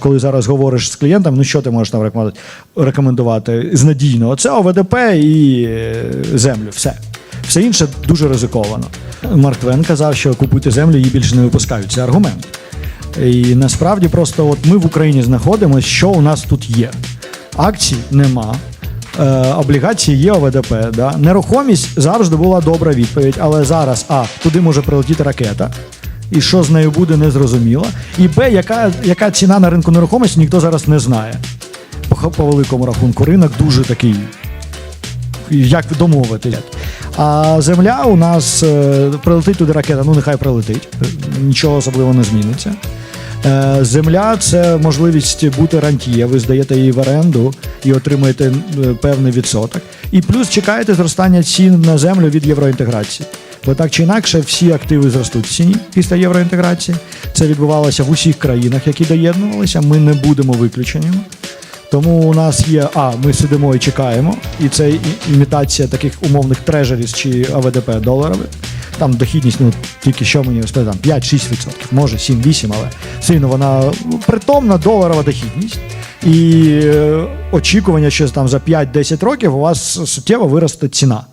Коли зараз говориш з клієнтом, ну що ти можеш там рекомендувати з надійного? Це ОВДП і е, землю. Все. Все інше дуже ризиковано. Марк Твен казав, що купуйте землю, її більше не випускають. Це аргумент. І насправді просто от ми в Україні знаходимося, що у нас тут є. Акцій нема. Е, облігації є ОВДП. Да? Нерухомість завжди була добра відповідь, але зараз А, туди може прилетіти ракета, і що з нею буде, незрозуміло. І Б, яка, яка ціна на ринку нерухомості, ніхто зараз не знає. По, по великому рахунку, ринок дуже такий як домовити. А земля у нас е, прилетить туди ракета, ну нехай прилетить, нічого особливо не зміниться. Е, Земля це можливість бути рантіє. Ви здаєте її в оренду і отримуєте е, певний відсоток. І плюс чекаєте зростання цін на землю від євроінтеграції. Бо так чи інакше всі активи зростуть в ціні після євроінтеграції. Це відбувалося в усіх країнах, які доєднувалися. Ми не будемо виключеннями. Тому у нас є, а ми сидимо і чекаємо, і це імітація таких умовних трежерів чи АВДП доларових. Там дохідність, ну тільки що мені сказали, там 5-6%, може 7-8%, але сильно вона притомна доларова дохідність. І е, очікування, що там за 5-10 років у вас суттєво виросте ціна.